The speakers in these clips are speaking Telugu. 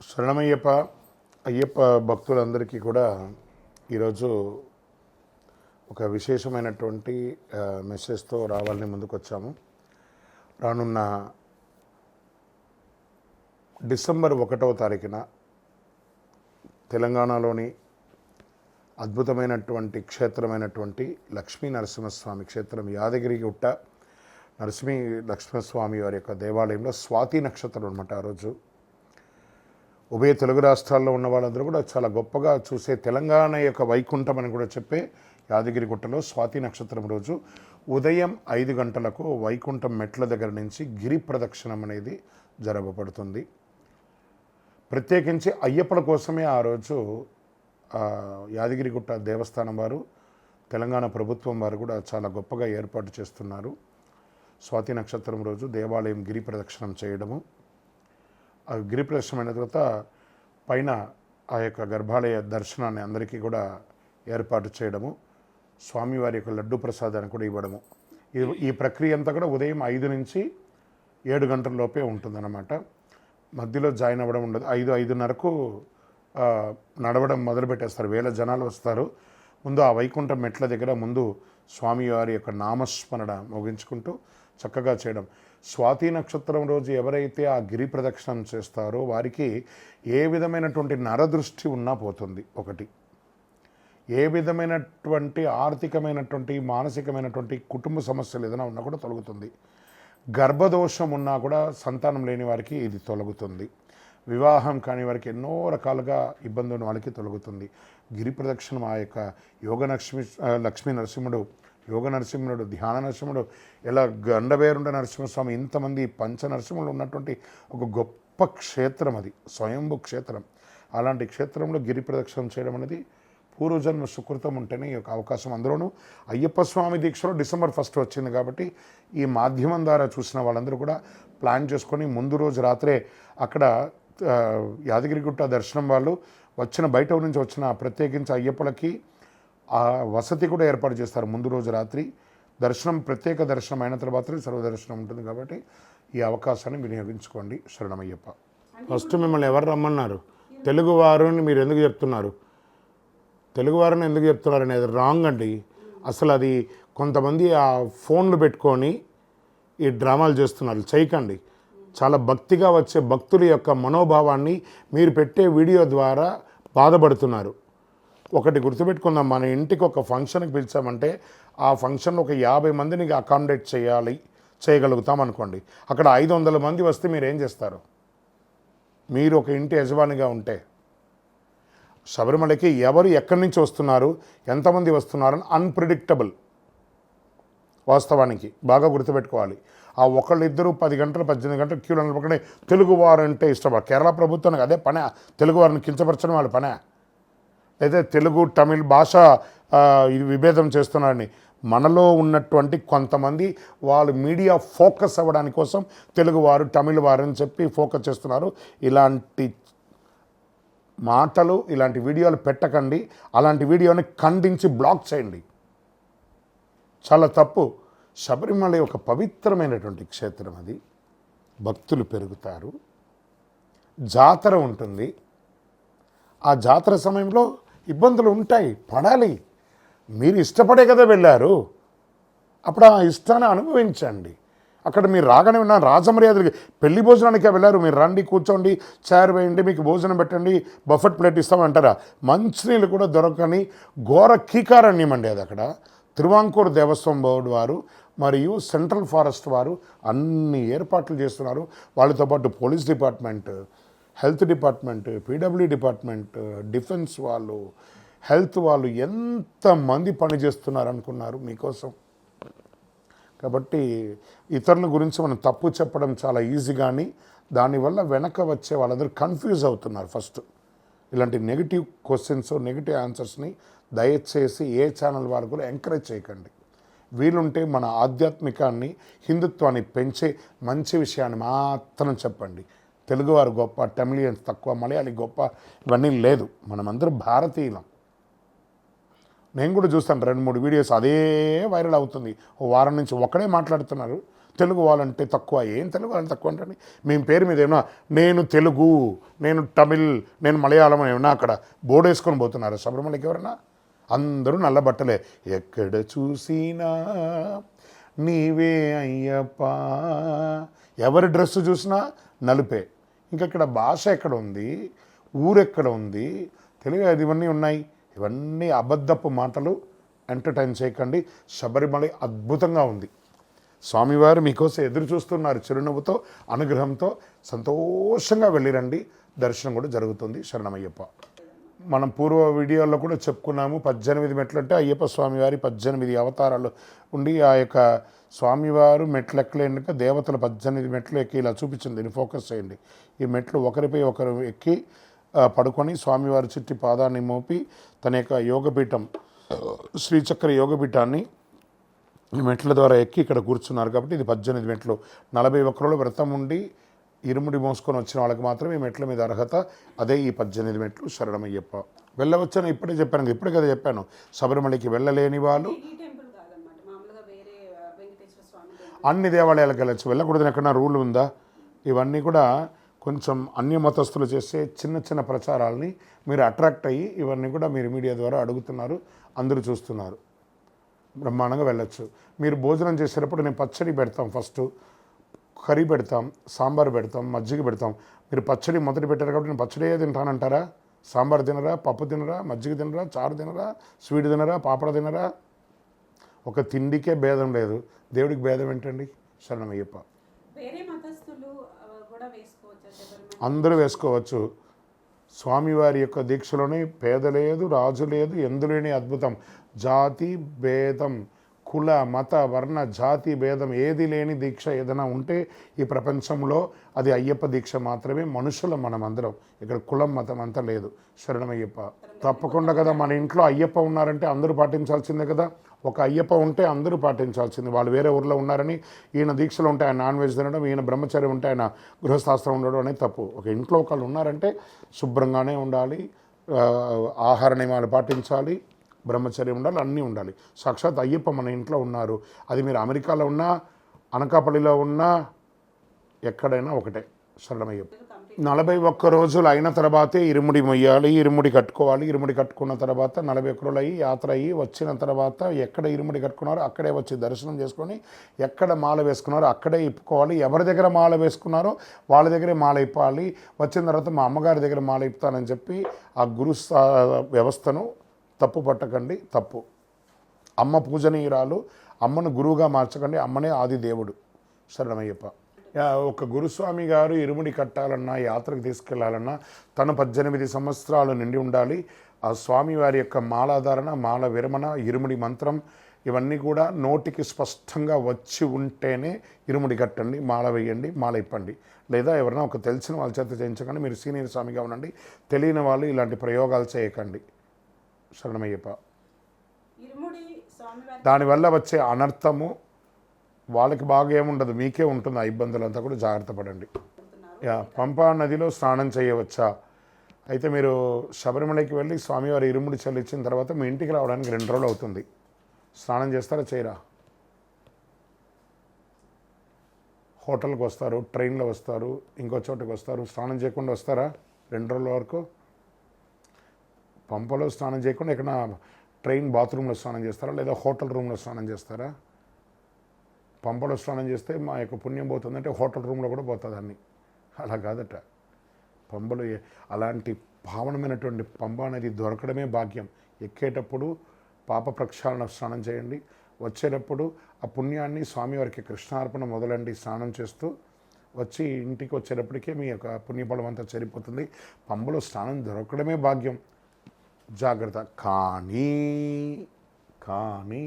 శరణమయ్యప్ప అయ్యప్ప భక్తులందరికీ కూడా ఈరోజు ఒక విశేషమైనటువంటి మెసేజ్తో రావాలని ముందుకు వచ్చాము రానున్న డిసెంబర్ ఒకటవ తారీఖున తెలంగాణలోని అద్భుతమైనటువంటి క్షేత్రమైనటువంటి లక్ష్మీ నరసింహస్వామి క్షేత్రం యాదగిరి గుట్ట నరసింహ లక్ష్మణస్వామి వారి యొక్క దేవాలయంలో స్వాతి నక్షత్రం అనమాట ఆ రోజు. ఉభయ తెలుగు రాష్ట్రాల్లో ఉన్న వాళ్ళందరూ కూడా చాలా గొప్పగా చూసే తెలంగాణ యొక్క వైకుంఠం అని కూడా చెప్పే యాదగిరిగుట్టలో స్వాతి నక్షత్రం రోజు ఉదయం ఐదు గంటలకు వైకుంఠం మెట్ల దగ్గర నుంచి గిరి ప్రదక్షిణం అనేది జరగబడుతుంది. ప్రత్యేకించి అయ్యప్పల కోసమే ఆ రోజు యాదగిరిగుట్ట దేవస్థానం వారు తెలంగాణ ప్రభుత్వం వారు కూడా చాలా గొప్పగా ఏర్పాటు చేస్తున్నారు. స్వాతి నక్షత్రం రోజు దేవాలయం గిరి ప్రదక్షిణం చేయడము. అవి గిరి అయిన తర్వాత పైన ఆ యొక్క గర్భాలయ దర్శనాన్ని అందరికీ కూడా ఏర్పాటు చేయడము స్వామివారి యొక్క లడ్డు ప్రసాదాన్ని కూడా ఇవ్వడము. ఈ- ఈ ప్రక్రియ అంతా కూడా ఉదయం ఐదు నుంచి ఏడు గంటల లోపే ఉంటుందన్నమాట. మధ్యలో జాయిన్ అవ్వడం ఉండదు. ఐదు ఐదున్నరకు నడవడం మొదలు పెట్టేస్తారు. వేల జనాలు వస్తారు. ముందు ఆ వైకుంఠ మెట్ల దగ్గర ముందు స్వామివారి యొక్క నామస్మరణ ముగించుకుంటూ చక్కగా చేయడం. స్వాతి నక్షత్రం రోజు ఎవరైతే ఆ గిరి ప్రదక్షిణం చేస్తారో వారికి ఏ విధమైనటువంటి నరదృష్టి ఉన్నా పోతుంది. ఒకటి ఏ విధమైనటువంటి ఆర్థికమైనటువంటి మానసికమైనటువంటి కుటుంబ సమస్యలు ఏదైనా ఉన్నా కూడా తొలగుతుంది. గర్భదోషం ఉన్నా కూడా సంతానం లేని వారికి ఇది తొలగుతుంది. వివాహం కాని వారికి ఎన్నో రకాలుగా ఇబ్బందులు ఉన్న వాళ్ళకి తొలగుతుంది. గిరి ప్రదక్షిణం ఆ యొక్క యోగ లక్ష్మి లక్ష్మీ నరసింహుడు యోగ నరసింహుడు ధ్యాన నరసింహుడు ఇలా గండవేరుండ నరసింహస్వామి ఇంతమంది పంచ నరసింహులు ఉన్నటువంటి ఒక గొప్ప క్షేత్రం అది స్వయంభు క్షేత్రం. అలాంటి క్షేత్రంలో గిరి ప్రదక్షిణం చేయడం అనేది పూర్వజన్మ సుకృతం ఉంటేనే ఈ యొక్క అవకాశం అందులోనూ. అయ్యప్ప స్వామి దీక్షలో డిసెంబర్ ఫస్ట్ వచ్చింది కాబట్టి ఈ మాధ్యమం ద్వారా చూసిన వాళ్ళందరూ కూడా ప్లాన్ చేసుకొని ముందు రోజు రాత్రే అక్కడ యాదగిరిగుట్ట దర్శనం వాళ్ళు వచ్చిన బయట నుంచి వచ్చిన ప్రత్యేకించి అయ్యప్పలకి ఆ వసతి కూడా ఏర్పాటు చేస్తారు. ముందు రోజు రాత్రి దర్శనం ప్రత్యేక దర్శనం అయిన తర్వాత సర్వదర్శనం ఉంటుంది కాబట్టి ఈ అవకాశాన్ని వినియోగించుకోండి. శరణమయ్యప్ప. ఫస్ట్ మిమ్మల్ని ఎవరు రమ్మన్నారు? తెలుగువారుని మీరు ఎందుకు చెప్తున్నారు? తెలుగువారిని ఎందుకు చెప్తున్నారు అనేది రాంగ్ అండి. అసలు అది కొంతమంది ఆ ఫోన్లు పెట్టుకొని ఈ డ్రామాలు చేస్తున్నారు. చేయకండి. చాలా భక్తిగా వచ్చే భక్తుల యొక్క మనోభావాన్ని మీరు పెట్టే వీడియో ద్వారా బాధపడుతున్నారు. ఒకటి గుర్తుపెట్టుకుందాం. మన ఇంటికి ఒక ఫంక్షన్కి పిలిచామంటే ఆ ఫంక్షన్లో ఒక యాభై మందిని అకామిడేట్ చేయాలి చేయగలుగుతాం అనుకోండి. అక్కడ ఐదు వందల మంది వస్తే మీరు ఏం చేస్తారు? మీరు ఒక ఇంటి యజమానిగా ఉంటే శబరిమలకి ఎవరు ఎక్కడి నుంచి వస్తున్నారు ఎంతమంది వస్తున్నారని అన్ప్రిడిక్టబుల్ వాస్తవానికి బాగా గుర్తుపెట్టుకోవాలి. ఆ ఒకళ్ళిద్దరు పది గంటలు పద్దెనిమిది గంటలు క్యూలో నిలబడి తెలుగువారు అంటే ఇష్టపడ కేరళ ప్రభుత్వానికి అదే పనే. తెలుగువారిని కించపరచడం వాళ్ళ పనే. లేదా తెలుగు తమిళ్ భాష ఇది విభేదం చేస్తున్నారని మనలో ఉన్నటువంటి కొంతమంది వాళ్ళు మీడియా ఫోకస్ అవ్వడానికి కోసం తెలుగువారు తమిళ వారు అని చెప్పి ఫోకస్ చేస్తున్నారు. ఇలాంటి మాటలు ఇలాంటి వీడియోలు పెట్టకండి. అలాంటి వీడియోని ఖండించి బ్లాక్ చేయండి. చాలా తప్పు. శబరిమల ఒక పవిత్రమైనటువంటి క్షేత్రం అది. భక్తులు పెరుగుతారు. జాతర ఉంటుంది. ఆ జాతర సమయంలో ఇబ్బందులు ఉంటాయి పడాలి. మీరు ఇష్టపడే కదా వెళ్ళారు. అప్పుడు ఆ ఇష్టాన్ని అనుభవించండి. అక్కడ మీరు రాగానే ఉన్న రాజమర్యాదలకి పెళ్ళి భోజనానికి వెళ్ళారు. మీరు రండి కూర్చోండి చైర్ వేయండి మీకు భోజనం పెట్టండి బఫెట్ ప్లేట్ ఇస్తామంటారా? మంచినీళ్ళు కూడా దొరకని ఘోర కీకారణ్యం అండి అది అక్కడ. తిరువాంకూరు దేవస్వం బోర్డు వారు మరియు సెంట్రల్ ఫారెస్ట్ వారు అన్ని ఏర్పాట్లు చేస్తున్నారు. వాళ్ళతో పాటు police department health department PW department defence వాళ్ళు హెల్త్ వాళ్ళు ఎంతమంది పని చేస్తున్నారు అనుకున్నారు మీకోసం. కాబట్టి ఇతరుల గురించి మనం తప్పు చెప్పడం చాలా ఈజీ కానీ దానివల్ల వెనక వచ్చే వాళ్ళందరూ కన్ఫ్యూజ్ అవుతున్నారు ఫస్ట్. ఇలాంటి నెగిటివ్ క్వశ్చన్స్ నెగిటివ్ ఆన్సర్స్ని దయచేసి ఏ ఛానల్ వారు కూడా ఎంకరేజ్ చేయకండి. వీలుంటే మన ఆధ్యాత్మికాన్ని హిందుత్వాన్ని పెంచే మంచి విషయాన్ని మాత్రం చెప్పండి. తెలుగువారు గొప్ప టెమిలియన్స్ తక్కువ మలయాళీ గొప్ప ఇవన్నీ లేదు. మనమందరూ భారతీయులం. నేను కూడా చూస్తాను రెండు మూడు వీడియోస్ అదే వైరల్ అవుతుంది. ఓ వారం నుంచి ఒక్కడే మాట్లాడుతున్నారు. తెలుగు వాళ్ళంటే తక్కువ ఏం తెలుగు వాళ్ళని తక్కువ అంటే మేము పేరు మీద ఏమన్నా నేను తెలుగు నేను తమిళ్ నేను మలయాళం ఏమన్నా అక్కడ బోర్డు వేసుకొని పోతున్నారు? శబరిమలకి ఎవరన్నా? అందరూ నల్ల బట్టలే. ఎక్కడ చూసినా నీవే అయ్యప్ప. ఎవరి డ్రెస్ చూసినా నలుపే. ఇంకా ఇక్కడ భాష ఎక్కడ ఉంది ఊరెక్కడ ఉంది తెలుగు అది ఇవన్నీ ఉన్నాయి. ఇవన్నీ అబద్ధపు మాటలు ఎంటర్టైన్ చేయకండి. శబరిమల అద్భుతంగా ఉంది. స్వామివారు మీకోసం ఎదురు చూస్తున్నారు చిరునవ్వుతో అనుగ్రహంతో. సంతోషంగా వెళ్ళిరండి. దర్శనం కూడా జరుగుతుంది. శరణమయ్యప్ప. మనం పూర్వ వీడియోలో కూడా చెప్పుకున్నాము పద్దెనిమిది మెట్లు అంటే అయ్యప్ప స్వామివారి పద్దెనిమిది అవతారాలు ఉండి ఆ యొక్క స్వామివారు మెట్లు ఎక్కలేక దేవతల పద్దెనిమిది మెట్లు ఎక్కి ఇలా చూపించింది. దీన్ని ఫోకస్ చేయండి. ఈ మెట్లు ఒకరిపై ఒకరు ఎక్కి పడుకొని స్వామివారి చుట్టి పాదాన్ని మోపి తన యొక్క యోగపీఠం శ్రీచక్ర యోగపీఠాన్ని ఈ మెట్ల ద్వారా ఎక్కి ఇక్కడ కూర్చున్నారు. కాబట్టి ఇది పద్దెనిమిది మెట్లు. నలభై ఒక్కరోళ్ళు వ్రతం ఉండి ఇరుముడి మోసుకొని వచ్చిన వాళ్ళకి మాత్రమే ఈ మెట్ల మీద అర్హత అదే ఈ పద్దెనిమిది మెట్లు శరణమయ్యప్ప. వెళ్ళవచ్చని ఇప్పుడే చెప్పాను ఇప్పుడే కదా చెప్పాను. శబరిమలకి వెళ్ళలేని వాళ్ళు. అన్ని దేవాలయాలకు వెళ్ళచ్చు. వెళ్ళకూడదని ఎక్కడన్నా రూల్ ఉందా? ఇవన్నీ కూడా కొంచెం అన్య మతస్థులు చేసే చిన్న చిన్న ప్రచారాలని మీరు అట్రాక్ట్ అయ్యి ఇవన్నీ కూడా మీరు మీడియా ద్వారా అడుగుతున్నారు అందరూ చూస్తున్నారు. బ్రహ్మాండంగా వెళ్ళొచ్చు. మీరు భోజనం చేసేటప్పుడు నేను పచ్చడి పెడతాం ఫస్ట్. కర్రీ పెడతాం సాంబార్ పెడతాం మజ్జిగ పెడతాం. మీరు పచ్చడి మొదటి పెట్టారు కాబట్టి నేను పచ్చడి తింటానంటారా? సాంబార్ తినరా పప్పు తినరా మజ్జిగ తినరా చారు తినరా స్వీట్ తినరా పాపడ తినరా? ఒక తిండికే భేదం లేదు. దేవుడికి భేదం ఏంటండి? శరణమయ్యప్ప. అందరూ వేసుకోవచ్చు. స్వామివారి యొక్క దీక్షలోనే పేద లేదు రాజు లేదు ఎందులేని అద్భుతం. జాతి భేదం. కుల మత వర్ణ జాతి భేదం ఏది లేని దీక్ష ఏదైనా ఉంటే ఈ ప్రపంచంలో అది అయ్యప్ప దీక్ష మాత్రమే మనుషులం మనం అందరం ఇక్కడ కులం మతం అంతా లేదు. శరణమయ్యప్ప. తప్పకుండా కదా మన ఇంట్లో అయ్యప్ప ఉన్నారంటే అందరూ పాటించాల్సిందే కదా. ఒక అయ్యప్ప ఉంటే అందరూ పాటించాల్సింది. వాళ్ళు వేరే ఊర్లో ఉన్నారని ఈయన దీక్షలు ఉంటే ఆయన నాన్ వెజ్ తినడం ఈయన బ్రహ్మచర్యం ఉంటే ఆయన గృహస్థాస్త్రం ఉండడం అనేది తప్పు. ఒక ఇంట్లో ఒకళ్ళు ఉన్నారంటే శుభ్రంగానే ఉండాలి ఆహార నియమాలు పాటించాలి బ్రహ్మచర్యం ఉండాలి అన్నీ ఉండాలి. సాక్షాత్ అయ్యప్ప మన ఇంట్లో ఉన్నారు. అది మీరు అమెరికాలో ఉన్నా అనకాపల్లిలో ఉన్నా ఎక్కడైనా ఒకటే. శరణమయ్యప్ప. నలభై ఒక్క రోజులు అయిన తర్వాతే ఇరుముడి మొయ్యాలి ఇరుముడి కట్టుకోవాలి. ఇరుముడి కట్టుకున్న తర్వాత నలభై ఒక్క రోజులు అయ్యి యాత్ర అయ్యి వచ్చిన తర్వాత ఎక్కడ ఇరుముడి కట్టుకున్నారో అక్కడే వచ్చి దర్శనం చేసుకొని ఎక్కడ మాల వేసుకున్నారో అక్కడే ఇప్పుకోవాలి. ఎవరి దగ్గర మాల వేసుకున్నారో వాళ్ళ దగ్గరే మాల ఇప్పాలి. వచ్చిన తర్వాత మా అమ్మగారి దగ్గర మాల ఇప్పుతానని చెప్పి ఆ గురు సా- వ్యవస్థను తప్పు పట్టకండి తప్పు. అమ్మ పూజనీయురాలు అమ్మను గురువుగా మార్చకండి అమ్మనే ఆది దేవుడు. శరణమయ్యప్ప. యా, ఒక గురుస్వామి గారు ఇరుముడి కట్టాలన్నా యాత్రకు తీసుకెళ్ళాలన్నా తను పద్దెనిమిది సంవత్సరాలు నిండి ఉండాలి. ఆ స్వామి వారి యొక్క మాలాధారణ మాల విరమణ ఇరుముడి మంత్రం ఇవన్నీ కూడా నోటికి స్పష్టంగా వచ్చి ఉంటేనే ఇరుముడి కట్టండి మాల వేయండి మాల ఇప్పండి. లేదా ఎవరైనా ఒక తెలిసిన వాళ్ళ చేత చేయించకండి మీరు సీనియర్ స్వామిగా ఉండండి. తెలియని వాళ్ళు ఇలాంటి ప్రయోగాలు చేయకండి. శరణమయ్యప్ప. దానివల్ల వచ్చే అనర్థము వాళ్ళకి బాగా ఏముండదు మీకే ఉంటుంది ఆ ఇబ్బందులంతా కూడా జాగ్రత్త పడండి. పంపా నదిలో స్నానం చేయవచ్చా? అయితే మీరు శబరిమలకి వెళ్ళి స్వామివారి ఇరుముడి చెల్లించిన తర్వాత మీ ఇంటికి రావడానికి రెండు రోజులు అవుతుంది. స్నానం చేస్తారా చేయరా? హోటల్కి వస్తారు ట్రైన్లో వస్తారు ఇంకో చోటకి వస్తారు స్నానం చేయకుండా వస్తారా రెండు రోజుల వరకు? పంపలో స్నానం చేయకుండా ఎక్కడ ట్రైన్ బాత్రూంలో స్నానం చేస్తారా? లేదా హోటల్ రూమ్లో స్నానం చేస్తారా? పంపలో స్నానం చేస్తే మా యొక్క పుణ్యం పోతుందంటే హోటల్ రూమ్లో కూడా పోతుంది అన్ని. అలా కాదట. పంబలు అలాంటి పావనమైనటువంటి పంబ అనేది దొరకడమే భాగ్యం. ఎక్కేటప్పుడు పాప ప్రక్షాళన స్నానం చేయండి. వచ్చేటప్పుడు ఆ పుణ్యాన్ని స్వామివారికి కృష్ణార్పణ మొదలండి స్నానం చేస్తూ వచ్చి ఇంటికి వచ్చేటప్పటికే మీ యొక్క పుణ్యఫలం అంతా చెరిపోతుంది. పంబలో స్నానం దొరకడమే భాగ్యం. జాగ్రత్త. కానీ కానీ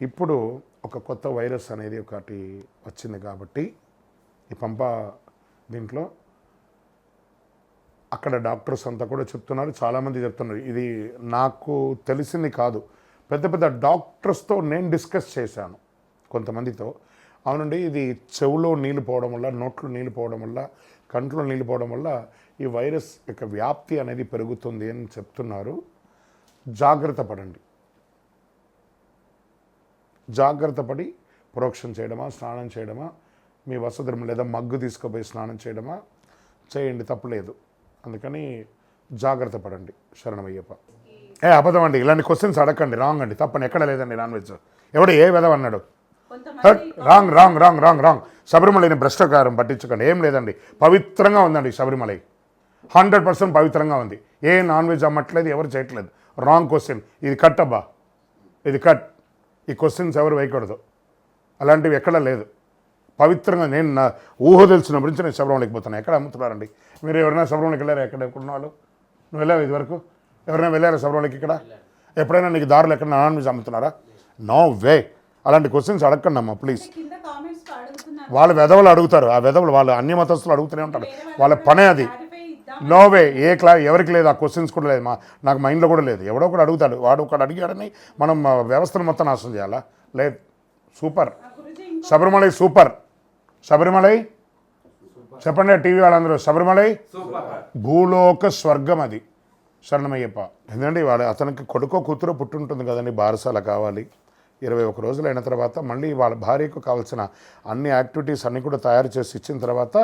ఇప్పుడు ఒక కొత్త వైరస్ అనేది ఒకటి వచ్చింది కాబట్టి ఈ పంప దీంట్లో అక్కడ డాక్టర్స్ అంతా కూడా చెప్తున్నారు. చాలామంది చెప్తున్నారు. ఇది నాకు తెలిసింది కాదు. పెద్ద పెద్ద డాక్టర్స్తో నేను డిస్కస్ చేశాను కొంతమందితో. అవునండి ఇది చెవులో నీళ్ళు పోవడం వల్ల నోట్లో నీళ్ళు పోవడం వల్ల కంట్లో నీళ్ళు పోవడం వల్ల ఈ వైరస్ యొక్క వ్యాప్తి అనేది పెరుగుతుంది అని చెప్తున్నారు. జాగ్రత్త పడండి. జాగ్రత్త పడి ప్రోక్షణ చేయడమా స్నానం చేయడమా మీ వసతులు లేదా మగ్గు తీసుకుపోయి స్నానం చేయడమా చేయండి తప్పులేదు. అందుకని జాగ్రత్త పడండి శరణమయ్యప్ప. ఏ అబద్ధం అండి. ఇలాంటి క్వశ్చన్స్ అడగండి రాంగ్ అండి. తప్పని ఎక్కడ లేదండి నాన్ వెజ్ ఎవడు ఏ విధం అన్నాడు? Wrong wrong wrong wrong wrong శబరిమలని భ్రష్టాకారం పట్టించకండి. ఏం లేదండి. పవిత్రంగా ఉందండి శబరిమలై. హండ్రెడ్ పర్సెంట్ పవిత్రంగా ఉంది. ఏ నాన్ వెజ్ అమ్మట్లేదు ఎవరు చేయట్లేదు. రాంగ్ క్వశ్చన్ ఇది కట్ అబ్బా. ఇది కట్ ఈ క్వశ్చన్స్ ఎవరు వేయకూడదు. అలాంటివి ఎక్కడ లేదు. పవిత్రంగా నేను నా ఊహ తెలిసినప్పటి నుంచి నేను శబరిమలకి పోతాను ఎక్కడ అమ్ముతున్నారండి? మీరు ఎవరైనా శబరిమలకి వెళ్ళారా ఎక్కడ? ఎక్కడ వాళ్ళు? నువ్వు వెళ్ళావు ఇది వరకు ఎవరైనా వెళ్ళారా శబరిమలకి ఇక్కడ? ఎప్పుడైనా నీకు దారులు ఎక్కడ నాన్ వెజ్ అమ్ముతున్నారా? నో వే అలాంటి క్వశ్చన్స్ అడగండి అమ్మా ప్లీజ్ వాళ్ళ వెధవలు అడుగుతారు. ఆ వెధవలు వాళ్ళు అన్ని మతస్థులు అడుగుతూనే ఉంటారు. వాళ్ళ పనే అది. నోవే నో వే ఏ క్లా ఎవరికి లేదు. ఆ క్వశ్చన్స్ కూడా లేదు. మా నాకు మైండ్లో కూడా లేదు. ఎవడో ఒకడు అడుగుతాడు. వాడు ఒకడు అడిగాడని మనం వ్యవస్థను మొత్తం నాశనం చేయాలా? లేదు. Super Sabarimala super Sabarimala? చెప్పండి టీవీ వాళ్ళందరూ. శబరిమలై? భూలోక స్వర్గం అది. శరణమయ్యప్ప. ఎందుకంటే వాడు అతనికి కొడుకో కూతురో పుట్టుంటుంది కదండి. బారసాల కావాలి. ఇరవై ఒక రోజులు అయిన తర్వాత మళ్ళీ వాళ్ళ భార్యకు కావాల్సిన అన్ని యాక్టివిటీస్ అన్నీ కూడా తయారు చేసి ఇచ్చిన తర్వాత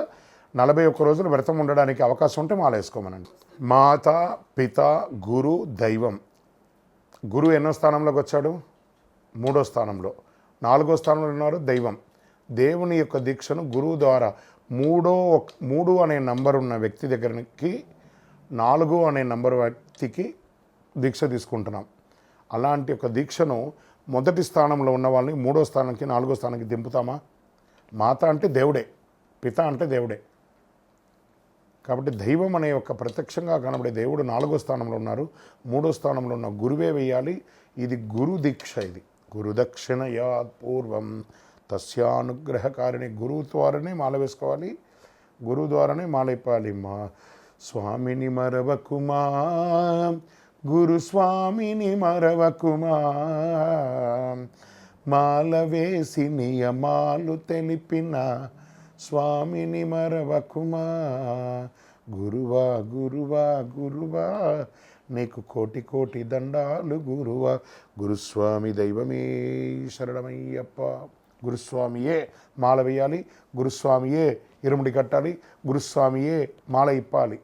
నలభై ఒక్క రోజులు వ్రతం ఉండడానికి అవకాశం ఉంటే మాల వేసుకోమనండి మాత పిత గురు దైవం. గురువు ఎన్నో స్థానంలోకి వచ్చాడు? మూడో స్థానంలో. నాలుగో స్థానంలో ఉన్నారు దైవం. దేవుని యొక్క దీక్షను గురువు ద్వారా మూడో మూడు అనే నంబర్ ఉన్న వ్యక్తి దగ్గరికి నాలుగు అనే నంబర్ వ్యక్తికి దీక్ష తీసుకుంటున్నాం. అలాంటి ఒక దీక్షను మొదటి స్థానంలో ఉన్న వాళ్ళని మూడో స్థానానికి నాలుగో స్థానానికి దింపుతామా? మాత అంటే దేవుడే పిత అంటే దేవుడే. కాబట్టి దైవం అనే ఒక ప్రత్యక్షంగా కనబడే దేవుడు నాలుగో స్థానంలో ఉన్నారు. మూడో స్థానంలో ఉన్న గురువే వేయాలి. ఇది గురు దీక్ష ఇది. గురుదక్షిణ యాత్ పూర్వం తస్యానుగ్రహకారిణి గురువు ద్వారానే మాల వేసుకోవాలి. గురువు ద్వారానే మాల ఇప్పాలి. మా స్వామిని మరవకుమా గురు స్వామిని మరవకుమా మాల వేసి నియమాలు తెలిపిన స్వామిని మరవకుమా. గురువా గురువా గురువా. నీకు కోటి కోటి దండాలు గురువా. గురుస్వామి దైవమే శరణమయ్యప్ప. గురుస్వామియే మాల వేయాలి. గురుస్వామియే ఇరుముడి కట్టాలి. గురుస్వామియే మాల ఇప్పాలి.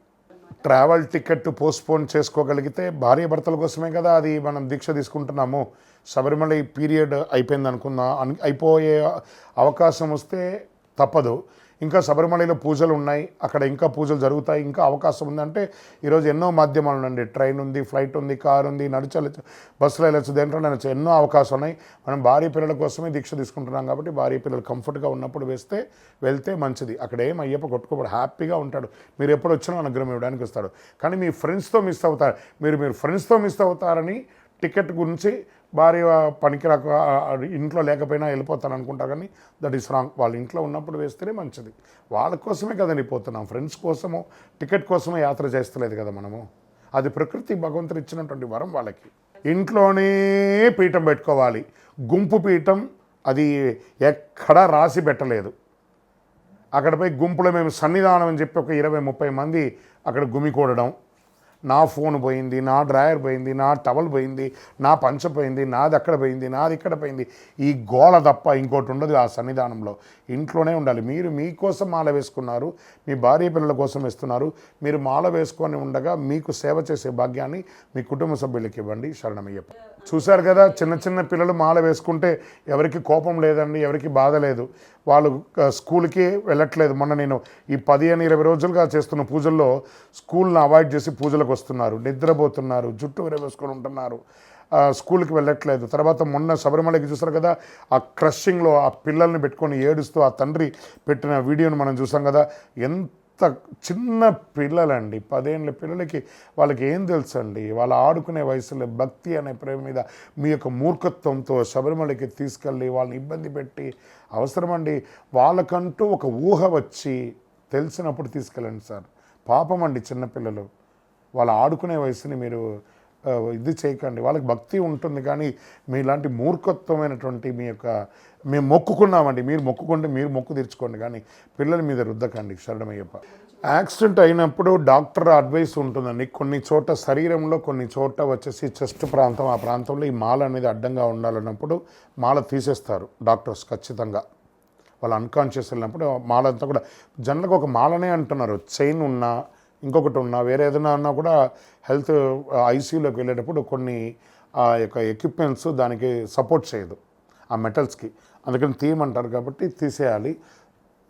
ట్రావెల్ టికెట్ పోస్ట్పోన్ చేసుకోగలిగితే భార్య భర్తల కోసమే కదా అది మనం దీక్ష తీసుకుంటున్నాము. శబరిమల పీరియడ్ అయిపోయింది అనుకుందాం అయిపోయే అవకాశం వస్తే తప్పదు. ఇంకా శబరిమలలో పూజలు ఉన్నాయి. అక్కడ ఇంకా పూజలు జరుగుతాయి. ఇంకా అవకాశం ఉందంటే ఈరోజు ఎన్నో మాధ్యమాలు ఉండండి. ట్రైన్ ఉంది ఫ్లైట్ ఉంది కారు ఉంది నడిచెళ్ళచ్చు బస్సులో వెళ్ళచ్చు దేంట్లో వెళ్ళచ్చు. ఎన్నో అవకాశం ఉన్నాయి. మనం భార్య పిల్లల కోసమే దీక్ష తీసుకుంటున్నాం కాబట్టి భార్య పిల్లలు కంఫర్ట్గా ఉన్నప్పుడు వేస్తే వెళ్తే మంచిది. అక్కడ ఏం అయ్యప్ప కొట్టుకోబడు హ్యాపీగా ఉంటాడు. మీరు ఎప్పుడు వచ్చినా అనుగ్రహం ఇవ్వడానికి వస్తాడు కానీ మీ ఫ్రెండ్స్తో మిస్ అవుతారు. మీరు మీరు ఫ్రెండ్స్తో మిస్ అవుతారని టికెట్ గురించి భార్య పనికి రాక ఇంట్లో లేకపోయినా వెళ్ళిపోతాను అనుకుంటారు కానీ దట్ ఈస్ రాంగ్ వాళ్ళ ఇంట్లో ఉన్నప్పుడు వేస్తేనే మంచిది. వాళ్ళ కోసమే కదండి పోతున్నాం. ఫ్రెండ్స్ కోసము టికెట్ కోసమే యాత్ర చేస్తలేదు కదా మనము. అది ప్రకృతి భగవంతుడు ఇచ్చినటువంటి వరం వాళ్ళకి. ఇంట్లోనే పీఠం పెట్టుకోవాలి. గుంపు పీఠం అది ఎక్కడా రాసి పెట్టలేదు. అక్కడ పోయి గుంపులో మేము సన్నిధానం అని చెప్పి ఒక ఇరవై ముప్పై మంది అక్కడ గుమికూడడం. నా ఫోన్ పోయింది నా డ్రాయర్ పోయింది నా టవల్ పోయింది నా పంచ పోయింది నాది అక్కడ పోయింది నాది ఇక్కడ పోయింది. ఈ గోళ తప్ప ఇంకోటి ఉండదు ఆ సన్నిధానంలో. ఇంట్లోనే ఉండాలి. మీరు మీకోసం మాల వేసుకున్నారు మీ భార్య పిల్లల కోసం వేస్తున్నారు. మీరు మాల వేసుకొని ఉండగా మీకు సేవ చేసే భాగ్యాన్ని మీ కుటుంబ సభ్యులకి ఇవ్వండి. శరణమయ్యప్ప. చూశారు కదా చిన్న చిన్న పిల్లలు మాల వేసుకుంటే ఎవరికి కోపం లేదండి ఎవరికి బాధ లేదు. వాళ్ళు స్కూల్కి వెళ్ళట్లేదు. మొన్న నేను ఈ పదిహేను ఇరవై రోజులుగా చేస్తున్న పూజల్లో స్కూల్ని అవాయిడ్ చేసి పూజలకు వస్తున్నారు. నిద్రపోతున్నారు జుట్టు విరవేసుకొని ఉంటున్నారు. ఆ, స్కూల్కి వెళ్ళట్లేదు. తర్వాత మొన్న శబరిమలకి చూసారు కదా ఆ క్రషింగ్లో ఆ పిల్లల్ని పెట్టుకొని ఏడుస్తూ ఆ తండ్రి పెట్టిన వీడియోని మనం చూసాం కదా ఎంత చిన్న పిల్లలండి. పదేళ్ళ పిల్లలకి వాళ్ళకి ఏం తెలుసు అండి వాళ్ళు ఆడుకునే వయసులో భక్తి అనే ప్రేమ మీద మీ యొక్క మూర్ఖత్వంతో శబరిమలకి తీసుకెళ్ళి వాళ్ళని ఇబ్బంది పెట్టి అవసరమండి. వాళ్ళకంటూ ఒక ఊహ వచ్చి తెలిసినప్పుడు తీసుకెళ్ళండి సార్. పాపం అండి చిన్నపిల్లలు వాళ్ళు ఆడుకునే వయసుని మీరు ఇది చేయకండి. వాళ్ళకి భక్తి ఉంటుంది కానీ మీలాంటి మూర్ఖత్వమైనటువంటి మీ యొక్క మేము మొక్కుకున్నామండి. మీరు మొక్కుకుంటే మీరు మొక్కు తీర్చుకోండి కానీ పిల్లల మీద రుద్దకండి శరణమయ్యప్ప. యాక్సిడెంట్ అయినప్పుడు డాక్టర్ అడ్వైస్ ఉంటుందండి. కొన్ని చోట శరీరంలో కొన్ని చోట వచ్చేసి చెస్ట్ ప్రాంతం ఆ ప్రాంతంలో ఈ మాల అనేది అడ్డంగా ఉండాలన్నప్పుడు మాల తీసేస్తారు డాక్టర్స్ ఖచ్చితంగా. వాళ్ళు అన్కాన్షియస్ వెళ్ళినప్పుడు మాల అంతా కూడా జనరల్గా ఒక మాలనే అంటున్నారు. చైన్ ఉన్నా ఇంకొకటి ఉన్నా వేరే ఏదైనా ఉన్నా కూడా హెల్త్ ఐసీయూలోకి వెళ్ళేటప్పుడు కొన్ని ఆ యొక్క ఎక్విప్మెంట్స్ దానికి సపోర్ట్ చేయదు ఆ మెటల్స్కి అందుకని తీయమంటారు కాబట్టి తీసేయాలి.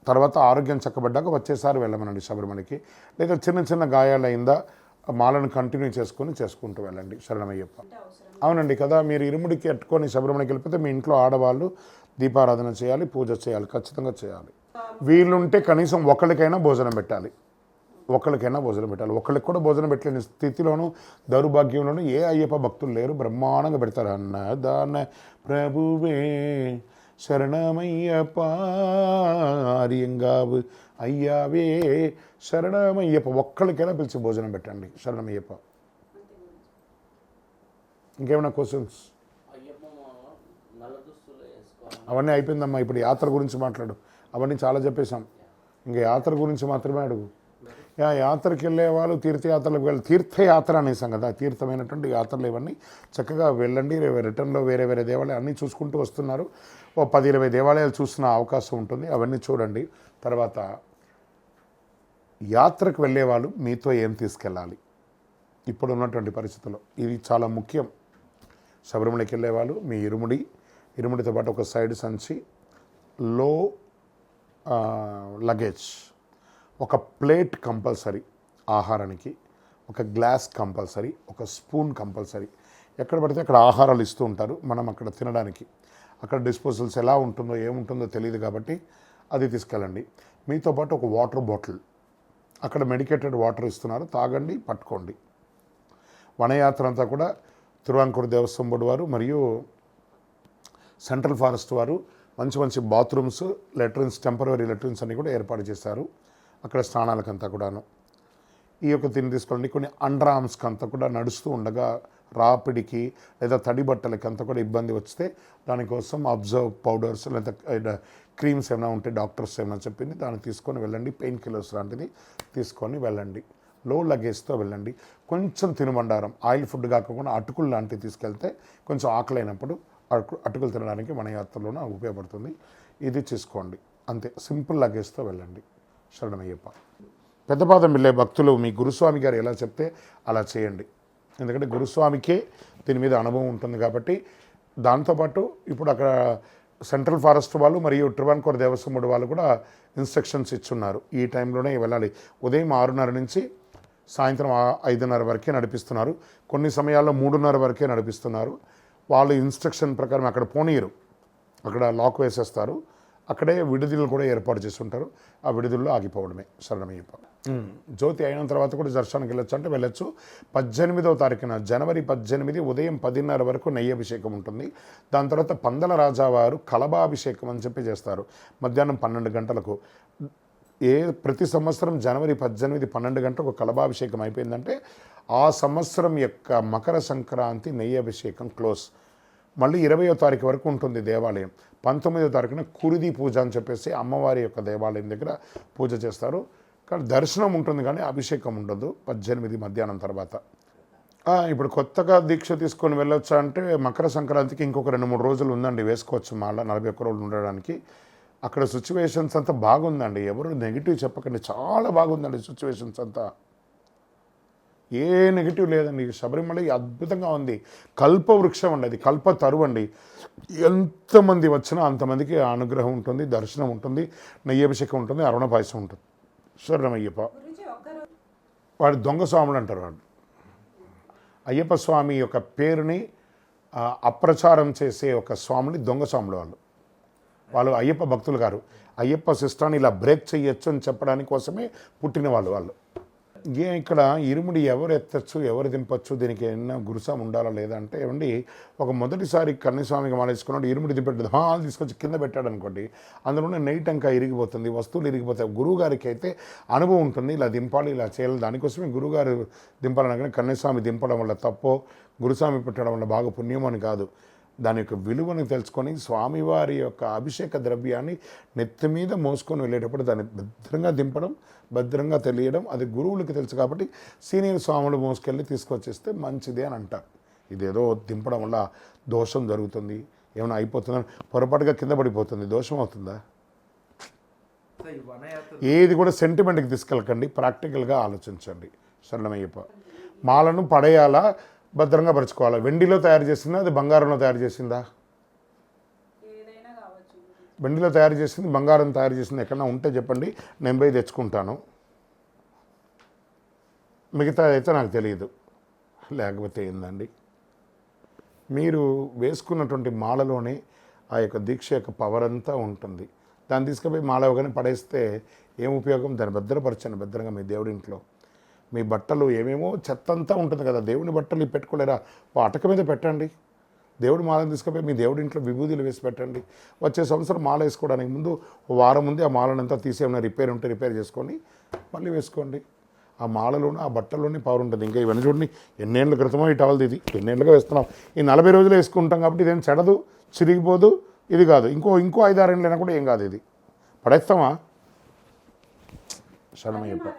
తర్వాత ఆరోగ్యం చక్కబడ్డాక వచ్చేసారి వెళ్ళమనండి శబరిమలకి. లేదా చిన్న చిన్న గాయాలైందా మాలను కంటిన్యూ చేసుకొని చేసుకుంటూ వెళ్ళండి శరణమయ్యప్ప. అవునండి కదా మీరు ఇరుముడికి ఎట్టుకొని శబరిమలకి వెళ్ళిపోతే మీ ఇంట్లో ఆడవాళ్ళు దీపారాధన చేయాలి పూజ చేయాలి ఖచ్చితంగా చేయాలి. వీళ్ళుంటే కనీసం ఒకరికైనా భోజనం పెట్టాలి. ఒకరికైనా భోజనం పెట్టాలి. ఒకరికి కూడా భోజనం పెట్టలేని స్థితిలోనూ దౌర్భాగ్యంలోనూ ఏ అయ్యప్ప భక్తులు లేరు బ్రహ్మాండంగా పెడతారు. అన్న అన్నదాన ప్రభువే శరణమయ్యప్ప ఆర్యంగావు అయ్యావే శరణమయ్యప్ప ఒక్కరికైనా పిలిచి భోజనం పెట్టండి శరణమయ్యప్ప ఇంకేమైనా క్వశ్చన్స్ అవన్నీ అయిపోయిందమ్మా ఇప్పుడు యాత్ర గురించి మాట్లాడు అవన్నీ చాలా చెప్పేశాం ఇంకా యాత్ర గురించి మాత్రమే అడుగు యాత్రకి వెళ్ళే వాళ్ళు తీర్థయాత్రలకు వెళ్ళి తీర్థయాత్ర అనేసాం కదా తీర్థమైనటువంటి యాత్రలు ఇవన్నీ చక్కగా వెళ్ళండి. రే- రిటర్న్లో వేరే వేరే దేవాలయాలు అన్నీ చూసుకుంటూ వస్తున్నారు. ఓ పది ఇరవై దేవాలయాలు చూసిన అవకాశం ఉంటుంది. అవన్నీ చూడండి. తర్వాత యాత్రకు వెళ్ళే వాళ్ళు మీతో ఏం తీసుకెళ్ళాలి? ఇప్పుడు ఉన్నటువంటి పరిస్థితుల్లో ఇది చాలా ముఖ్యం. శబరిమలకి వెళ్ళేవాళ్ళు మీ ఇరుముడి ఇరుముడితో పాటు ఒక సైడ్ సంచి లో లగేజ్ ఒక ప్లేట్ కంపల్సరీ ఆహారానికి ఒక గ్లాస్ కంపల్సరీ ఒక స్పూన్ కంపల్సరీ. ఎక్కడ పడితే అక్కడ ఆహారాలు ఇస్తూ ఉంటారు మనం అక్కడ తినడానికి. అక్కడ డిస్పోజల్స్ ఎలా ఉంటుందో ఏముంటుందో తెలియదు కాబట్టి అది తీసుకెళ్ళండి. మీతో పాటు ఒక వాటర్ బాటిల్. అక్కడ మెడికేటెడ్ వాటర్ ఇస్తున్నారు తాగండి పట్టుకోండి. వనయాత్ర అంతా కూడా తిరువాంకూరు దేవస్వం బోర్డు వారు మరియు సెంట్రల్ ఫారెస్ట్ వారు మంచి మంచి బాత్రూమ్స్ లెట్రిన్స్ టెంపరీ లెట్రిన్స్ అన్నీ కూడా ఏర్పాటు చేశారు. అక్కడ స్నానాలకంతా కూడాను. ఈ యొక్క దీన్ని తీసుకోండి కొన్ని అండర్ ఆర్మ్స్కి అంతా కూడా నడుస్తూ ఉండగా రాపిడికి లేదా తడి బట్టలకి అంతా కూడా ఇబ్బంది వస్తే దానికోసం అబ్జర్వ్ పౌడర్స్ లేదా క్రీమ్స్ ఏమైనా ఉంటే డాక్టర్స్ ఏమైనా చెప్పింది దాన్ని తీసుకొని వెళ్ళండి. పెయిన్ కిల్లర్స్ లాంటిది తీసుకొని వెళ్ళండి. లో లగేజ్తో వెళ్ళండి. కొంచెం తినుబండారం ఆయిల్ ఫుడ్ కాకుండా అటుకులు లాంటివి తీసుకెళ్తే కొంచెం ఆకలి అయినప్పుడు అటుకులు తినడానికి మన యాత్రలోనే ఉపయోగపడుతుంది. ఇది చేసుకోండి. అంతే. సింపుల్ లగేజ్తో వెళ్ళండి. శరణమయ్యప్ప. పెద్దపాదం వెళ్ళే భక్తులు మీ గురుస్వామి గారు ఎలా చెప్తే అలా చేయండి. ఎందుకంటే గురుస్వామికే దీని మీద అనుభవం ఉంటుంది కాబట్టి దాంతోపాటు ఇప్పుడు అక్కడ సెంట్రల్ ఫారెస్ట్ వాళ్ళు మరియు ట్రివాన్కోర్ దేవస్వముడు వాళ్ళు కూడా ఇన్స్ట్రక్షన్స్ ఇచ్చున్నారు. ఈ టైంలోనే వెళ్ళాలి. ఉదయం ఆరున్నర నుంచి సాయంత్రం ఐదున్నర వరకే నడిపిస్తున్నారు. కొన్ని సమయాల్లో మూడున్నర వరకే నడిపిస్తున్నారు. వాళ్ళు ఇన్స్ట్రక్షన్ ప్రకారం అక్కడ పోనీయరు. అక్కడ లాక్ వేసేస్తారు. అక్కడే విడుదలను కూడా ఏర్పాటు చేస్తుంటారు. ఆ విడుదలలో ఆగిపోవడమే శరణమయ్యప్ప. జ్యోతి అయిన తర్వాత కూడా దర్శనానికి వెళ్ళొచ్చు అంటే వెళ్ళొచ్చు. పద్దెనిమిదవ తారీఖున జనవరి పద్దెనిమిది ఉదయం పదిన్నర వరకు నెయ్యి అభిషేకం ఉంటుంది. దాని తర్వాత పందల రాజావారు కలబాభిషేకం అని చెప్పి చేస్తారు. మధ్యాహ్నం పన్నెండు గంటలకు. ఏ ప్రతి సంవత్సరం జనవరి పద్దెనిమిది పన్నెండు గంటలకు కలబాభిషేకం అయిపోయిందంటే ఆ సంవత్సరం యొక్క మకర సంక్రాంతి నెయ్యి అభిషేకం క్లోజ్. మళ్ళీ ఇరవయో తారీఖు వరకు ఉంటుంది దేవాలయం. పంతొమ్మిదో తారీఖున కురిది పూజ అని చెప్పేసి అమ్మవారి యొక్క దేవాలయం దగ్గర పూజ చేస్తారు. కానీ దర్శనం ఉంటుంది కానీ అభిషేకం ఉండదు పద్దెనిమిది మధ్యాహ్నం తర్వాత. ఇప్పుడు కొత్తగా దీక్ష తీసుకొని వెళ్ళొచ్చా అంటే మకర సంక్రాంతికి ఇంకొక రెండు మూడు రోజులు ఉందండి వేసుకోవచ్చు మళ్ళీ నలభై ఒక్క రోజులు ఉండడానికి. అక్కడ సిచ్యువేషన్స్ అంతా బాగుందండి. ఎవరు నెగిటివ్ చెప్పకండి. చాలా బాగుందండి సిచ్యువేషన్స్ అంతా. ఏ నెగిటివ్ లేదండి. శబరిమల అద్భుతంగా ఉంది. కల్ప వృక్షం అండి అది. కల్ప తరువు అండి. ఎంతమంది వచ్చినా అంతమందికి అనుగ్రహం ఉంటుంది దర్శనం ఉంటుంది నెయ్యభిషేకం ఉంటుంది అరుణ పాయసం ఉంటుంది. స్వర్ణమయ్యప్ప వాడు దొంగ స్వాములు అంటారు వాడు. అయ్యప్ప స్వామి యొక్క పేరుని అప్రచారం చేసే ఒక స్వామిని దొంగ స్వాములు వాళ్ళు. వాళ్ళు అయ్యప్ప భక్తులు గారు. అయ్యప్ప సిస్టాన్ని ఇలా బ్రేక్ చేయొచ్చు అని చెప్పడానికి కోసమే పుట్టిన వాళ్ళు వాళ్ళు. ఇక్కడ ఇరుముడి ఎవరు ఎత్తచ్చు ఎవరు దింపచ్చు దీనికి ఏమన్నా గురుసాం ఉండాలా లేదా అంటే ఏమండి ఒక మొదటిసారి కన్నస్వామికి మాలేసుకున్నాడు ఇరుముడి దింపెట్టదు హా తీసుకొచ్చి కింద పెట్టాడు అనుకోండి అందులోనే నెయ్యి ఇరిగిపోతుంది వస్తువులు ఇరిగిపోతాయి. గురువు గారికి అయితే అనుభవం ఉంటుంది ఇలా దింపాలి ఇలా చేయాలి దానికోసమే గురువుగారు దింపాలనగానే కన్నస్వామి దింపడం వల్ల తప్పో గురుస్వామి పెట్టడం వల్ల బాగా పుణ్యం అని కాదు. దాని యొక్క విలువను తెలుసుకొని స్వామివారి యొక్క అభిషేక ద్రవ్యాన్ని నెత్తి మీద మోసుకొని వెళ్ళేటప్పుడు దాన్ని భద్రంగా దింపడం భద్రంగా తెలియడం అది గురువులకి తెలుసు కాబట్టి సీనియర్ స్వాములు మోసుకెళ్ళి తీసుకొచ్చేస్తే మంచిది అని అంటారు. ఇదేదో దింపడం వల్ల దోషం జరుగుతుంది ఏమైనా అయిపోతుందని పొరపాటుగా కింద పడిపోతుంది దోషం అవుతుందా? ఏది కూడా సెంటిమెంట్కి తీసుకెళ్ళకండి ప్రాక్టికల్గా ఆలోచించండి. సరళమయ్యప్ప మాలను పడేయాలా? భద్రంగా పరుచుకోవాలా. వెండిలో తయారు చేసిందా? అది బంగారంలో తయారు చేసిందా? వెండిలో తయారు చేసింది బంగారం తయారు చేసింది ఎక్కడన్నా ఉంటే చెప్పండి. నేను పోయి తెచ్చుకుంటాను. మిగతా అయితే నాకు తెలియదు. లేకపోతే ఏందండి? మీరు వేసుకున్నటువంటి మాలలోనే ఆ యొక్క దీక్ష యొక్క పవర్ అంతా ఉంటుంది. దాన్ని తీసుకుపోయి మాల ఒకని పడేస్తే ఏం ఉపయోగం? దాన్ని భద్రపరచండి భద్రంగా మీ దేవుడి ఇంట్లో. మీ బట్టలు ఏమేమో చెత్త అంతా ఉంటుంది కదా దేవుని బట్టలు పెట్టుకోలేరా? ఓ అటక మీద పెట్టండి. దేవుడి మాలను తీసుకుపోయి మీ దేవుడి ఇంట్లో విభూతులు వేసి పెట్టండి. వచ్చే సంవత్సరం మాల వేసుకోవడానికి ముందు వారం ముందు ఆ మాలనంతా అంతా ఏమైనా రిపేర్ ఉంటే రిపేర్ చేసుకొని మళ్ళీ వేసుకోండి. ఆ మాలలోనే ఆ బట్టల్లోనే పవర్ ఉంటుంది. ఇంకా ఇవన్నీ చూడండి ఎన్నేళ్ళ క్రితమో ఈ టవల్ది ఇది. ఎన్నేళ్ళుగా వేస్తున్నాం. ఈ నలభై రోజులు వేసుకుంటాం కాబట్టి ఇదేం చెడదు చిరిగిపోదు ఇది కాదు. ఇంకో ఇంకో ఐదారేళ్ళైనా కూడా ఏం కాదు ఇది. పడేస్తామా? శరణమయ్యప్ప